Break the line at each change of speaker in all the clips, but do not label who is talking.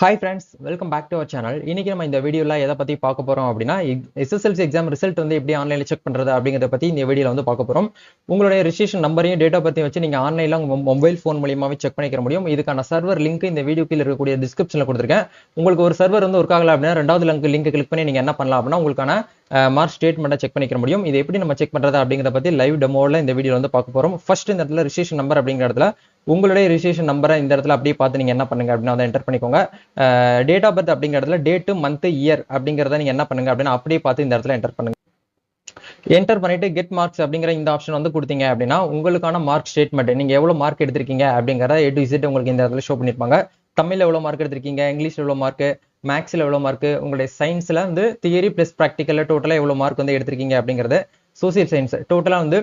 Hi friends welcome back to our channel இன்னைக்கு நம்ம இந்த வீடியோவில் எதை பற்றி பார்க்க போகிறோம் அப்படின்னா எஸ்எஸ்எல்சி எக்ஸாம் ரிசல்ட் வந்து எப்படி ஆன்லைனில் செக் பண்ணுறது அப்படிங்கிறத பற்றி இந்த வீடியோவில் வந்து பார்க்க போகிறோம் உங்களுடைய ரிஜிஸ்ட்ரேஷன் நம்பரையும் டேட்டா பற்றி வச்சு நீங்கள் ஆன்லைனில் உங்கள் மொபைல் ஃபோன் மூலியமாகவே செக் பண்ணிக்க முடியும். இதுக்கான சர்வர் லிங்க் இந்த வீடியோ கீழே இருக்கக்கூடிய டிஸ்கிரிப்ஷனில் கொடுத்துருக்கேன். உங்களுக்கு ஒரு சர்வர் வந்து ஒர்க் ஆகல அப்படின்னா ரெண்டாவது லிங்க் லிங்க் கிளிக் பண்ணி நீங்கள் என்ன பண்ணலாம் அப்படின்னா உங்களுக்கான மார்க் ஸ்டேட்மெண்ட்டை செக் பண்ணிக்க முடியும். இது எப்படி நம்ம செக் பண்ணுறது அப்படிங்கிறத பற்றி லைவ் டெமோவில் இந்த வீடியோ வந்து பார்க்க போகிறோம் ஃபர்ஸ்ட் இந்த இடத்துல ரிஜிஸ்ட்ரேஷன் நம்பர் அப்படிங்கிற இடத்துல உங்களுடைய ரிஜிஸ்ட்ரேஷன் நம்பரை இந்த இடத்துல அப்படியே பார்த்து நீங்கள் என்ன பண்ணுங்க அப்படின்னா அதை என்டர் பண்ணிக்கோங்க. டேட் ஆஃப் பர்த் அப்படிங்கிற இடத்துல டேட்டு மந்த் இயர் அப்படிங்கிறத நீங்கள் என்ன பண்ணுங்க அப்படின்னா அப்படியே பார்த்து இந்த இடத்துல என்டர் பண்ணுங்க. என்டர் பண்ணிட்டு கெட் மார்க்ஸ் அப்படிங்கிற இந்த ஆப்ஷன் வந்து கொடுத்தீங்க அப்படின்னா உங்களுக்கான மார்க் ஸ்டேட்மெண்ட் நீங்க எவ்வளவு மார்க் எடுத்திருக்கீங்க அப்படிங்கிறத ஏ டு உங்களுக்கு இந்த இடத்துல ஷோ பண்ணிருப்பாங்க. தமிழ்ல எவ்வளவு மார்க் எடுத்திருக்கீங்க இங்கிலீஷ்ல எவ்வளவு மார்க் மேக்ஸில் எவ்வளோ மார்க்கு உங்களுடைய சயின்ஸில் வந்து தியரி ப்ளஸ் ப்ராக்டிக்கலில் டோட்டலாக எவ்வளோ மார்க் வந்து எடுத்திருக்கீங்க அப்படிங்கிறது சோசியல் சயின்ஸ் டோட்டலாக வந்து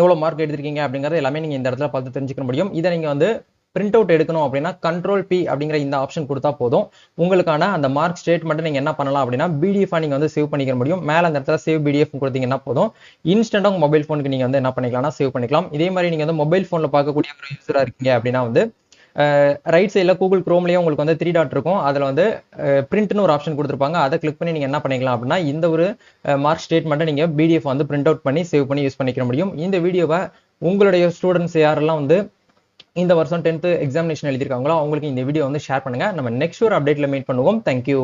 எவ்வளோ மார்க் எடுத்திருக்கீங்க அப்படிங்கிறது எல்லாமே நீங்கள் இந்த இடத்துல பார்த்து தெரிஞ்சுக்க முடியும். இதை நீங்கள் வந்து பிரிண்ட் அவுட் எடுக்கணும் அப்படின்னா கண்ட்ரோல் பி அப்படிங்கிற இந்த ஆப்ஷன் கொடுத்தா போதும். உங்களுக்கான அந்த மார்க் ஸ்டேட்மெண்ட்டை நீங்கள் என்ன பண்ணலாம் அப்படின்னா பிடிஎஃபாக நீங்கள் வந்து சேவ் பண்ணிக்க முடியும். மேலே அந்த இடத்துல சேவ் பிடிஎஃப் கொடுத்தீங்கன்னா போதும். இன்ஸ்டன்ட்டாக உங்கள் மொபைல் ஃபோனுக்கு நீங்கள் வந்து என்ன பண்ணிக்கலாம்னா சேவ் பண்ணிக்கலாம். இதே மாதிரி நீங்கள் வந்து மொபைல் ஃபோனில் பார்க்கக்கூடிய ஒரு யூஸராக இருக்கீங்க அப்படின்னா வந்து ரைட் சைடில் கூகுள் க்ரோம்லேயே உங்களுக்கு வந்து த்ரீ டாட் இருக்கும். அதில் வந்து பிரிண்ட்னு ஒரு ஆப்ஷன் கொடுத்துருப்பாங்க. அதை கிளிக் பண்ணி நீங்கள் என்ன பண்ணிக்கலாம் அப்படின்னா இந்த ஒரு மார்க் ஸ்டேட்மெண்ட்டை நீங்கள் பிடிஎஃப் வந்து பிரிண்ட் அவுட் பண்ணி சேவ் பண்ணி யூஸ் பண்ணிக்க முடியும். இந்த வீடியோவை உங்களுடைய ஸ்டூடெண்ட்ஸ் யாரெல்லாம் வந்து இந்த வருஷம் டென்த்து எக்ஸாமினேஷன் எழுதியிருக்காங்களோ அவங்களுக்கு இந்த வீடியோ வந்து ஷேர் பண்ணுங்கள் நம்ம நெக்ஸ்ட் ஒரு அப்டேட்டில் மீட் பண்ணுவோம். தேங்க்யூ